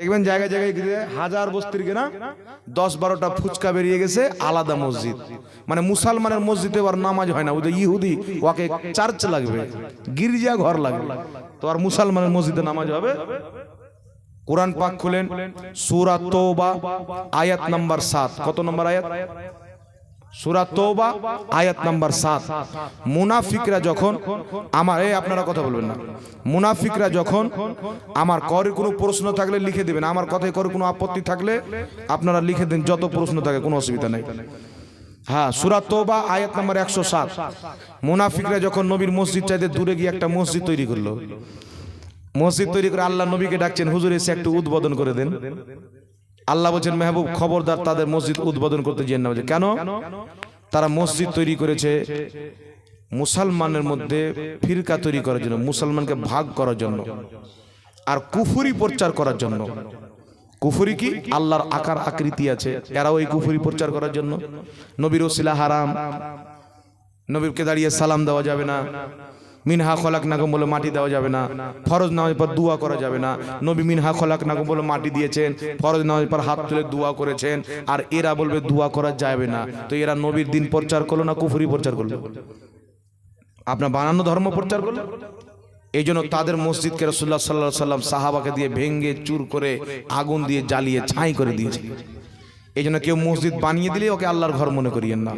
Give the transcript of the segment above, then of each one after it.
দেখবেন জায়গায় জায়গায় ঘিরে হাজার বস্তির কিনা দশ বারোটা ফুচকা বেরিয়ে গেছে, আলাদা মসজিদ। মানে মুসলমানের মসজিদে এবার নামাজ হয় না ওদের ইহুদি ওকে চার্চ লাগবে, গির্জা ঘর লাগবে। তো আর মুসলমানের মসজিদে নামাজ হবে। কোরআন পাক খুলেন, সুরা তোবা, আয়াত নাম্বার সাত। কত নম্বর আয়াত? সূরা তওবা, আয়াত নাম্বার সাত। মুনাফিকরা যখন আমার, এই আপনারা কথা বলবেন না। মুনাফিকরা যখন আমার করে কোনো প্রশ্ন থাকলে লিখে দেবেন, আমার কথায় করে কোনো আপত্তি থাকলে আপনারা লিখে দেন, যত প্রশ্ন থাকে কোনো অসুবিধা নেই। হ্যাঁ সুরাত তওবা, আয়াত নাম্বার একশো সাত। মুনাফিকরা যখন নবীর মসজিদ চাইতে দূরে গিয়ে একটা মসজিদ তৈরি করল, মসজিদ তৈরি করে আল্লাহ নবীকে ডাকছেন, হুজুর এসে একটু উদ্বোধন করে দেন। আল্লাহ বলছেন, মেহবুব, খবরদার তাদের মসজিদ উদ্বোধন করতে যেন না কেন? তারা মসজিদ তৈরি করেছে মুসলমানের মধ্যে ফিরকা তৈরি করার জন্য, মুসলমানকে ভাগ করার জন্য আর কুফুরি প্রচার করার জন্য। কুফুরি কি? আল্লাহর আকার আকৃতি আছে। এরাও এই কুফুরি প্রচার করার জন্য। নবীর ওসিলা হারাম। নবীরকে দাঁড়িয়ে সালাম দেওয়া যাবে না। মিনহা খলাক নাগম বলে মাটি দেওয়া যাবে না। ফরজ নামাজের পর দোয়া করা যাবে না। নবী মিনহা খলাক নাগম বলে মাটি দিয়েছেন। ফরজ নামাজের পর হাত তুলে দোয়া করেছেন। আর এরা বলবে দোয়া করা যাবে না। তো এরা নবীর দিন প্রচার করল না কুফুরি প্রচার করল? আপনার বানানো ধর্ম প্রচার করল? এই জন্য তাদের মসজিদকে রসুল্লাহ সাল্লাহ সাল্লাম সাহাবাকে দিয়ে ভেঙ্গে চুর করে আগুন দিয়ে জ্বালিয়ে ছাই করে দিয়েছে। এই জন্য কেউ মসজিদ বানিয়ে দিলে ওকে আল্লাহর ঘর মনে করিয়েন না।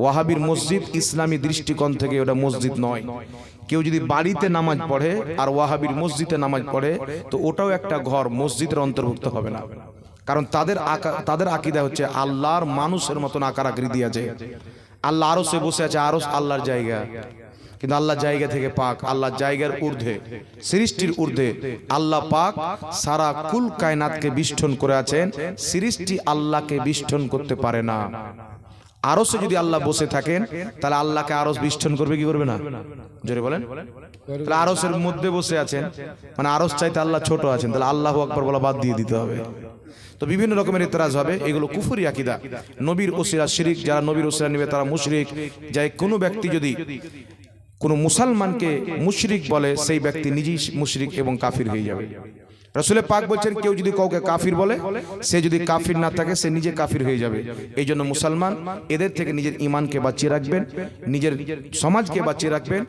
ওয়াহাবির মসজিদ ইসলামী দৃষ্টিকোণ থেকে ওটা মসজিদ নয়। কেউ যদি বাড়িতে নামাজ পড়ে আর ওয়াহাবির মসজিদে নামাজ পড়ে, তো ওটাও একটা ঘর, মসজিদের অন্তর্ভুক্ত হবে না। কারণ তাদের তাদের আকিদা হচ্ছে আল্লাহর মানুষের মতন আকার আকৃতি আছে। আল্লাহ আরও সে বসে আছে আরও আল্লাহর জায়গা। কিন্তু আল্লাহ জায়গা থেকে পাক, আল্লাহ জায়গার ঊর্ধ্বে, সৃষ্টির ঊর্ধ্বে আল্লাহ পাক সারা কুল কায়নাতকে বিষ্ঠন করে আছেন, সৃষ্টি আল্লাহকে বিষ্ঠন করতে পারে না। আরসে যদি আল্লাহ বসে থাকেন, তাহলে আল্লাহকে আরস বিষ্ঠন করবে কি করবে না? জোরে বলেন। তাহলে আরসের মধ্যে বসে আছেন মানে আরস চাইতে আল্লাহ ছোট আছেন, তাহলে আল্লাহ আকবর বলা বাদ দিয়ে দিতে হবে। তো বিভিন্ন রকমের ইতরাজ হবে, এগুলো কুফুরি আকিদা। নবীর ওসিরা শিরিক, যারা নবীর ওসিরা নেবে তারা মুশরিক। যাই কোনো ব্যক্তি যদি কোনো মুসলমানকে মুশরিক বলে সেই ব্যক্তি নিজেই মুশরিক এবং কাফির হয়ে যাবে। রসুলে পাক বলছেন কেউ যদি কাউকে কাফির বলে সে যদি কাফির না থাকে সে নিজে কাফির হয়ে যাবে। এই জন্য মুসলমান এদের থেকে নিজের ইমানকে বাঁচিয়ে রাখবেন নিজের সমাজকে বাঁচিয়ে রাখবেন